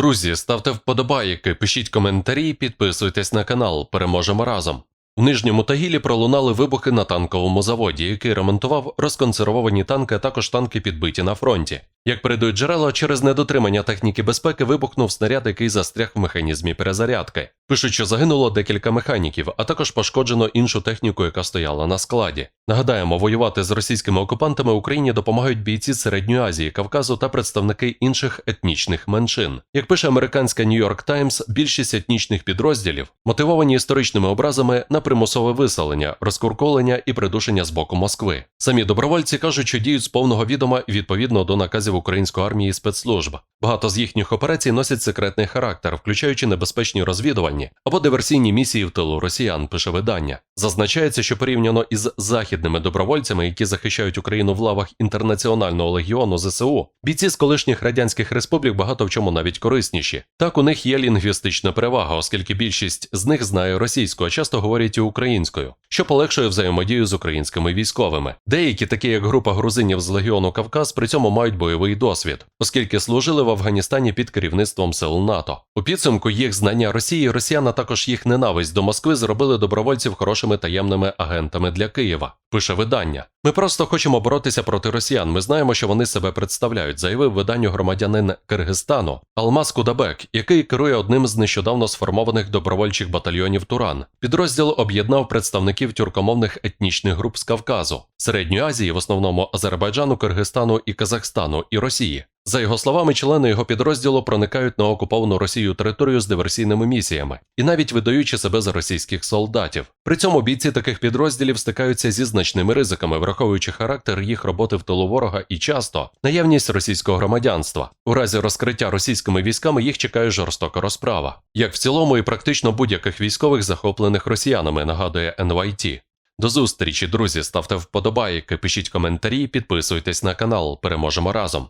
Друзі, ставте вподобайки, пишіть коментарі, підписуйтесь на канал. Переможемо разом. В нижньому Тагілі пролунали вибухи на танковому заводі, який ремонтував розконсервовані танки, а також танки підбиті на фронті. Як передають джерела, через недотримання техніки безпеки вибухнув снаряд, який застряг в механізмі перезарядки. Пишуть, що загинуло декілька механіків, а також пошкоджено іншу техніку, яка стояла на складі. Нагадаємо, воювати з російськими окупантами Україні допомагають бійці Середньої Азії, Кавказу та представники інших етнічних меншин. Як пише американська York Times, більшість етнічних підрозділів мотивовані історичними образами на примусове виселення, розкурколення і придушення з боку Москви. Самі добровольці кажуть, що діють з повного відома відповідно до наказів української армії і спецслужб. Багато з їхніх операцій носять секретний характер, включаючи небезпечні розвідувальні або диверсійні місії в тилу росіян, пише видання. Зазначається, що порівняно із західними добровольцями, які захищають Україну в лавах інтернаціонального легіону ЗСУ, бійці з колишніх радянських республік багато в чому навіть корисніші. Так у них є лінгвістична перевага, оскільки більшість з них знає російську, а часто говорять і українською, що полегшує взаємодію з українськими військовими. Деякі, такі як група грузинів з легіону Кавказ, при цьому мають бойовий досвід, оскільки служили в Афганістані під керівництвом сил НАТО. У підсумку їх знання Росії, Росіян, а також їх ненависть до Москви зробили добровольців хорошими таємними агентами для Києва. Пише видання. Ми просто хочемо боротися проти росіян. Ми знаємо, що вони себе представляють, заявив виданню громадянин Киргизстану Алмаз Кудабек, який керує одним з нещодавно сформованих добровольчих батальйонів Туран. Підрозділ об'єднав представників тюркомовних етнічних груп з Кавказу, Середньої Азії, в основному Азербайджану, Киргизстану і Казахстану і Росії. За його словами, члени його підрозділу проникають на окуповану Росію територію з диверсійними місіями і навіть видаючи себе за російських солдатів. При цьому бійці таких підрозділів стикаються зі значними ризиками, враховуючи характер їх роботи в тилу ворога і часто наявність російського громадянства. У разі розкриття російськими військами їх чекає жорстока розправа, як в цілому і практично будь-яких військових захоплених росіянами, нагадує NYT. До зустрічі, друзі. Ставте вподобайки, пишіть коментарі, підписуйтесь на канал. Переможемо разом.